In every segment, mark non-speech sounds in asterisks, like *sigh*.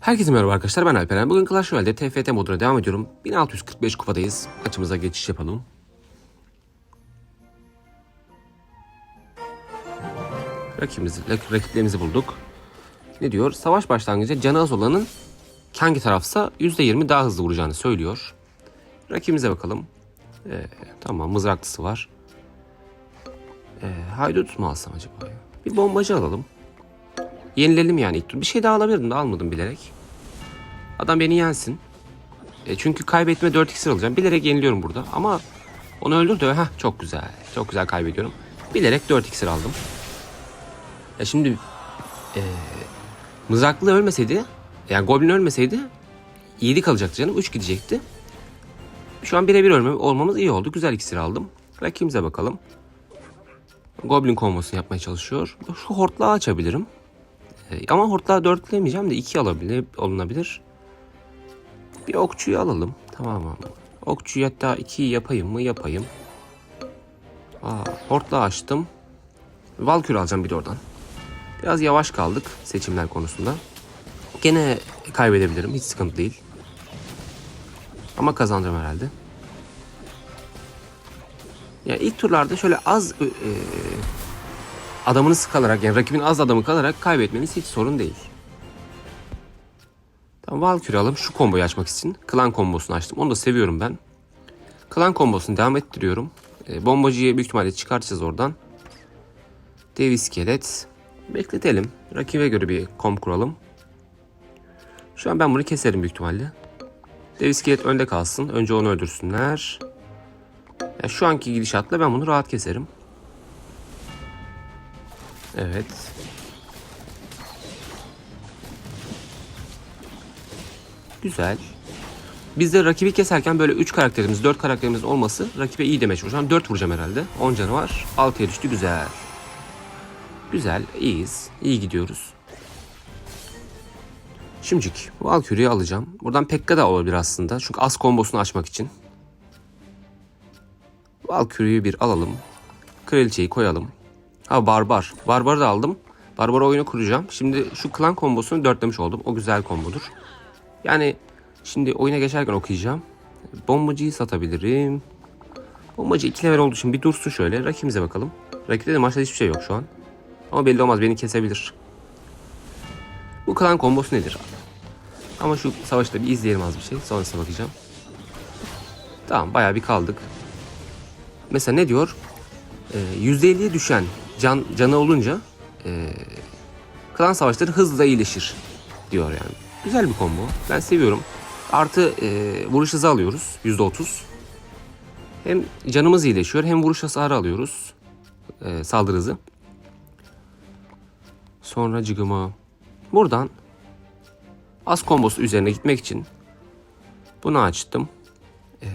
Herkese merhaba arkadaşlar ben Alperen. Bugün Clash Royale'de TFT moduna devam ediyorum. 1645 kupadayız. Maçımıza geçiş yapalım. Rakibimizi, rak- rakiplerimizi bulduk. Ne diyor? Savaş başlangıcı canı az olanın hangi tarafsa %20 daha hızlı vuracağını söylüyor. Rakibimize bakalım. Ee, tamam mızraklısı var. Ee, haydut mu alsam acaba? Bir bombacı alalım. Yenilelim yani ilk. Bir şey daha alabilirdim de almadım bilerek. Adam beni yensin. E, çünkü kaybetme 4 iksir alacağım. Bilerek yeniliyorum burada ama onu öldürdü. Heh, çok güzel. Çok güzel kaybediyorum. Bilerek 4 iksir aldım. Ya şimdi e, mızraklı ölmeseydi yani Goblin ölmeseydi 7 kalacaktı canım. 3 gidecekti. Şu an birebir ölmem olmamız iyi oldu. Güzel iksir aldım. Rakibimize bakalım. Goblin kombosunu yapmaya çalışıyor. Şu hortlağı açabilirim. E, Ama hortlağı dörtlemeyeceğim de iki alabilir, alınabilir. Bir okçuyu alalım. Tamam mı? Okçuyu hatta iki yapayım mı? Yapayım. Aa, hortlağı açtım. Valkür alacağım bir de oradan. Biraz yavaş kaldık seçimler konusunda. Gene kaybedebilirim. Hiç sıkıntı değil. Ama kazanacağım herhalde. Ya ilk turlarda şöyle az e, e, adamınız kalarak yani rakibin az adamı kalarak kaybetmeniz hiç sorun değil. Tamam Valkyrie alalım şu komboyu açmak için. Klan kombosunu açtım. Onu da seviyorum ben. Klan kombosunu devam ettiriyorum. E, bombacıyı büyük ihtimalle çıkartacağız oradan. Dev iskelet. Bekletelim. Rakibe göre bir kom kuralım. Şu an ben bunu keserim büyük ihtimalle. Dev iskelet önde kalsın. Önce onu öldürsünler. Ya şu anki gidişatla ben bunu rahat keserim. Evet. Güzel. Biz de rakibi keserken böyle 3 karakterimiz, 4 karakterimiz olması rakibe iyi demek. Şu an 4 vuracağım herhalde. 10 canı var. 6'ya düştü. Güzel. Güzel. iyiyiz. İyi gidiyoruz. Şimdicik Valkyrie'yi alacağım. Buradan Pekka da olabilir aslında. Çünkü az kombosunu açmak için. Valkyrie'yi bir alalım. Kraliçeyi koyalım. Ha Barbar. Barbar'ı da aldım. Barbar oyunu kuracağım. Şimdi şu klan kombosunu dörtlemiş oldum. O güzel kombodur. Yani şimdi oyuna geçerken okuyacağım. Bombacıyı satabilirim. Bombacı 2 level olduğu için bir dursun şöyle. Rakibimize bakalım. Rakipte de maçta hiçbir şey yok şu an. Ama belli olmaz beni kesebilir. Bu klan kombosu nedir? Ama şu savaşta bir izleyelim az bir şey. Sonrasına bakacağım. Tamam bayağı bir kaldık. Mesela ne diyor? Ee, %50'ye düşen can canı olunca e, klan savaşları hızla iyileşir diyor yani. Güzel bir combo. Ben seviyorum. Artı e, vuruş hızı alıyoruz. %30. Hem canımız iyileşiyor hem vuruş hasarı alıyoruz. E, saldırı hızı. Sonra cıgıma. Buradan az kombosu üzerine gitmek için bunu açtım. E,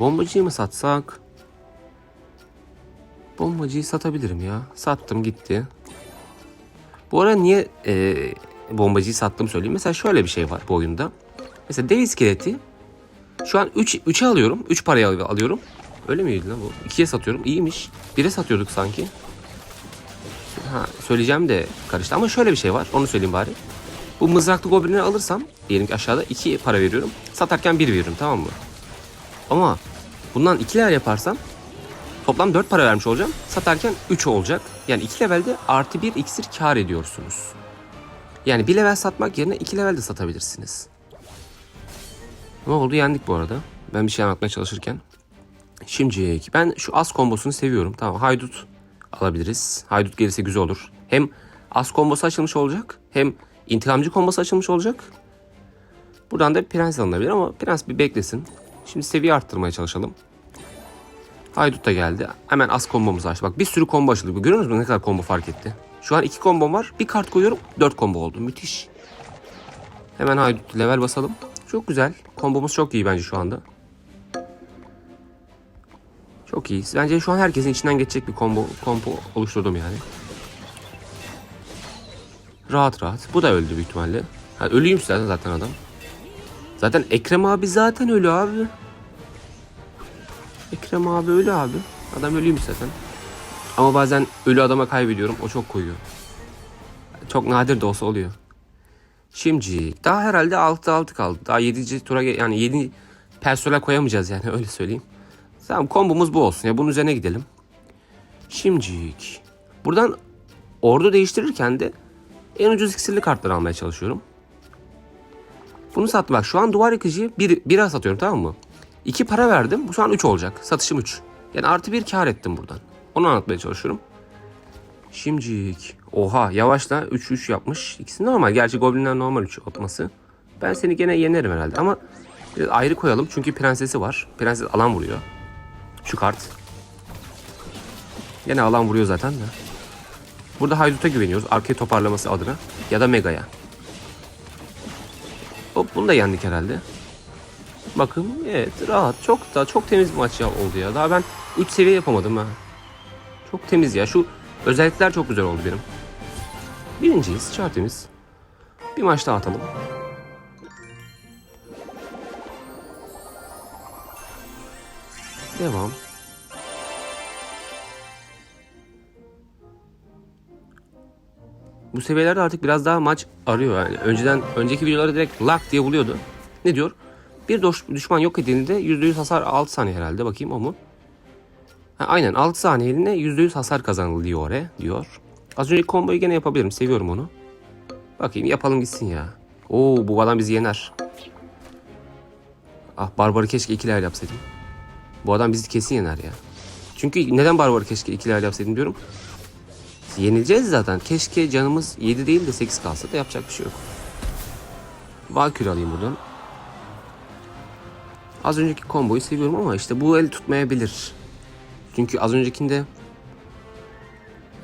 bombacıyı mı satsak? Bombacıyı satabilirim ya. Sattım gitti. Bu ara niye e, bombacıyı sattım söyleyeyim. Mesela şöyle bir şey var bu oyunda. Mesela dev iskeleti şu an 3 3'e alıyorum. 3 paraya al- alıyorum. Öyle miydi lan bu? 2'ye satıyorum. İyiymiş. 1'e satıyorduk sanki. Ha, söyleyeceğim de karıştı ama şöyle bir şey var. Onu söyleyeyim bari. Bu mızraklı goblinleri alırsam diyelim ki aşağıda 2 para veriyorum. Satarken 1 veriyorum tamam mı? Ama bundan 2 level yaparsam Toplam 4 para vermiş olacağım. Satarken 3 olacak. Yani 2 levelde artı 1 iksir kar ediyorsunuz. Yani 1 level satmak yerine 2 level de satabilirsiniz. Ne oldu? Yendik bu arada. Ben bir şey anlatmaya çalışırken. Şimdi ben şu az kombosunu seviyorum. Tamam haydut alabiliriz. Haydut gelirse güzel olur. Hem az kombosu açılmış olacak. Hem intikamcı kombosu açılmış olacak. Buradan da prens alınabilir ama prens bir beklesin. Şimdi seviye arttırmaya çalışalım. Haydut da geldi. Hemen az kombomuzu açtı. Bak bir sürü combo açıldı. Görüyor musunuz ne kadar combo fark etti? Şu an iki kombom var. Bir kart koyuyorum. Dört combo oldu. Müthiş. Hemen Haydut level basalım. Çok güzel. Kombomuz çok iyi bence şu anda. Çok iyi. Bence şu an herkesin içinden geçecek bir combo, combo oluşturdum yani. Rahat rahat. Bu da öldü büyük ihtimalle. Ha, ölüyüm zaten zaten adam. Zaten Ekrem abi zaten ölü abi. Ekrem abi ölü abi. Adam ölüymüş zaten. Ama bazen ölü adama kaybediyorum. O çok koyuyor. Çok nadir de olsa oluyor. Şimdi daha herhalde 6 6 kaldı. Daha 7. tura yani 7 personel koyamayacağız yani *laughs* öyle söyleyeyim. Tamam kombomuz bu olsun ya bunun üzerine gidelim. Şimdilik buradan ordu değiştirirken de en ucuz iksirli kartları almaya çalışıyorum. Bunu sattım bak şu an duvar yıkıcıyı bir, bira satıyorum tamam mı? 2 para verdim bu şu an 3 olacak satışım 3. Yani artı bir kar ettim buradan. Onu anlatmaya çalışıyorum. Şimdilik. Oha yavaşla 3-3 yapmış. İkisi normal. Gerçi goblinler normal 3 atması. Ben seni gene yenerim herhalde ama biraz ayrı koyalım. Çünkü prensesi var. Prenses alan vuruyor. Şu kart. Gene alan vuruyor zaten de. Burada Haydut'a güveniyoruz. Arkayı toparlaması adına. Ya da Mega'ya. Hop bunu da yendik herhalde. Bakın evet rahat. Çok da çok temiz bir maç ya oldu ya. Daha ben 3 seviye yapamadım ha. Çok temiz ya. Şu özellikler çok güzel oldu benim. Birinciyiz. Tertemiz. Bir maç daha atalım. Devam. Bu seviyelerde artık biraz daha maç arıyor yani. Önceden önceki videolarda direkt lak diye buluyordu. Ne diyor? Bir düşman yok edildiğinde %100 hasar 6 saniye herhalde. Bakayım o mu? Ha, aynen 6 saniyeliğine %100 hasar kazanılıyor oraya diyor. Az önceki komboyu gene yapabilirim. Seviyorum onu. Bakayım yapalım gitsin ya. Oo bu adam bizi yener. Ah Barbar'ı keşke iki level yapsaydım. Bu adam bizi kesin yener ya. Çünkü neden Barbar'ı keşke iki level yapsaydım diyorum. Yenileceğiz zaten. Keşke canımız 7 değil de 8 kalsa da yapacak bir şey yok. Valkyrie alayım buradan. Az önceki komboyu seviyorum ama işte bu el tutmayabilir. Çünkü az öncekinde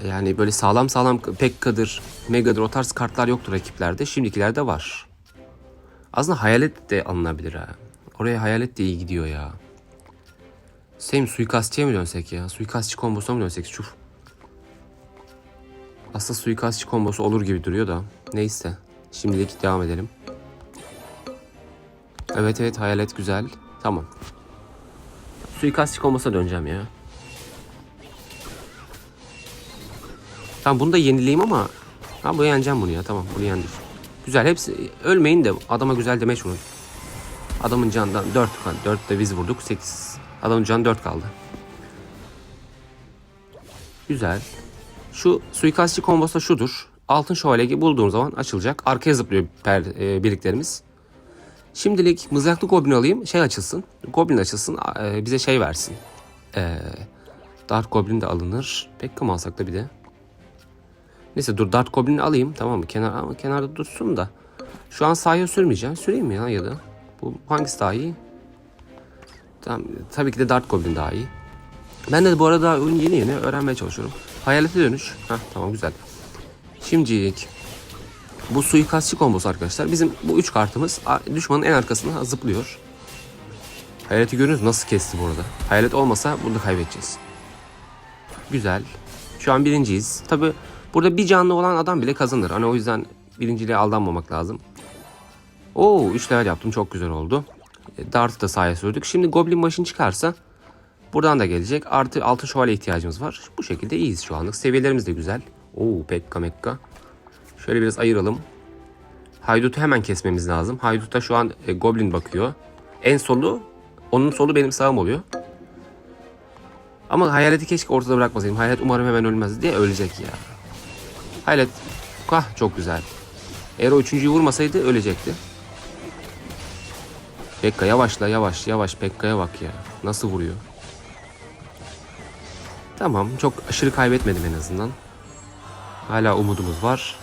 yani böyle sağlam sağlam Pekka'dır, Mega'dır o tarz kartlar yoktur rakiplerde. Şimdikilerde var. Aslında hayalet de alınabilir ha. Oraya hayalet de iyi gidiyor ya. Same suikastçıya mı dönsek ya? Suikastçı kombosuna mı dönsek? Şuf. Aslında suikastçı kombosu olur gibi duruyor da. Neyse. Şimdilik devam edelim. Evet evet hayalet güzel. Tamam. Suikastçı kombosuna döneceğim ya. Tamam bunu da yenileyim ama ha bu yeneceğim bunu ya tamam bunu yendik. Güzel hepsi ölmeyin de adama güzel demeç vurun. Adamın canından 4 kaldı. 4 de biz vurduk 8. Adamın canı 4 kaldı. Güzel. Şu suikastçı kombosu şudur. Altın şövalyeyi bulduğum zaman açılacak. Arkaya zıplıyor per, e, birliklerimiz. Şimdilik mızraklı goblin alayım. Şey açılsın. Goblin açılsın. e, bize şey versin. E, Dark Goblin de alınır. Mı alsak da bir de. Neyse dur Dark Goblin'i alayım tamam mı? Kenar, ama kenarda dursun da. Şu an sahaya sürmeyeceğim. Süreyim mi ya ya da? Bu hangisi daha iyi? Tamam, tabii ki de Dark Goblin daha iyi. Ben de bu arada oyun yeni yeni öğrenmeye çalışıyorum. Hayalete dönüş. Heh, tamam güzel. Şimdilik bu suikastçı kombosu arkadaşlar. Bizim bu üç kartımız a- düşmanın en arkasına zıplıyor. Hayaleti görüyorsunuz nasıl kesti bu arada. Hayalet olmasa burada kaybedeceğiz. Güzel. Şu an birinciyiz. Tabi burada bir canlı olan adam bile kazanır. Hani o yüzden birinciliğe aldanmamak lazım. Oo 3 level yaptım çok güzel oldu. E, Dart'ı da sahaya sürdük. Şimdi Goblin başın çıkarsa buradan da gelecek. Artı altın şövalye ihtiyacımız var. Bu şekilde iyiyiz şu anlık. Seviyelerimiz de güzel. Oo pekka mekka. Şöyle biraz ayıralım. Haydut'u hemen kesmemiz lazım. Haydut'a şu an e, Goblin bakıyor. En solu, onun solu benim sağım oluyor. Ama hayaleti keşke ortada bırakmasaydım. Hayalet umarım hemen ölmez diye ölecek ya. Hayalet, kah çok güzel. Eğer o üçüncüyü vurmasaydı ölecekti. Pekka yavaşla yavaş yavaş Pekka'ya bak ya. Nasıl vuruyor. Tamam çok aşırı kaybetmedim en azından. Hala umudumuz var.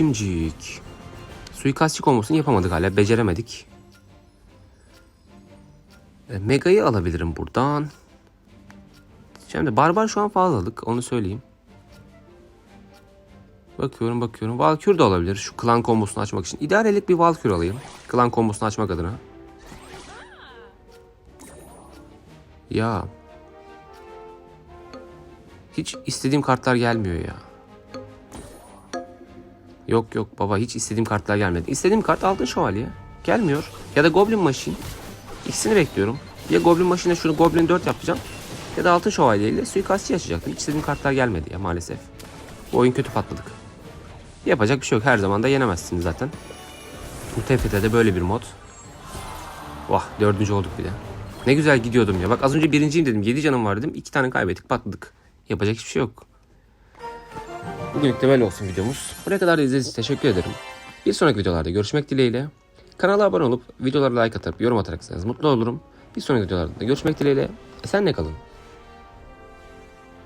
Şimdilik. Suikastçı kombosunu yapamadık hala. Beceremedik. E, Mega'yı alabilirim buradan. Şimdi Barbar şu an fazlalık. Onu söyleyeyim. Bakıyorum bakıyorum. Valkür de olabilir. Şu klan kombosunu açmak için. İdarelik bir Valkür alayım. Klan kombosunu açmak adına. Ya. Hiç istediğim kartlar gelmiyor ya. Yok yok baba hiç istediğim kartlar gelmedi. İstediğim kart altın şövalye. Gelmiyor. Ya da Goblin Machine. İkisini bekliyorum. Ya Goblin Machine'e şunu Goblin 4 yapacağım. Ya da altın şövalye ile suikastçı açacaktım. Hiç istediğim kartlar gelmedi ya maalesef. Bu oyun kötü patladık. Yapacak bir şey yok. Her zaman da yenemezsiniz zaten. Bu TFT'de böyle bir mod. Vah dördüncü olduk bir de. Ne güzel gidiyordum ya. Bak az önce birinciyim dedim. 7 canım var dedim. 2 tane kaybettik patladık. Yapacak hiçbir şey yok. Bugünlük de böyle olsun videomuz. Buraya kadar da izlediğiniz için teşekkür ederim. Bir sonraki videolarda görüşmek dileğiyle. Kanala abone olup videolara like atıp yorum atarak mutlu olurum. Bir sonraki videolarda görüşmek dileğiyle. Esenle kalın.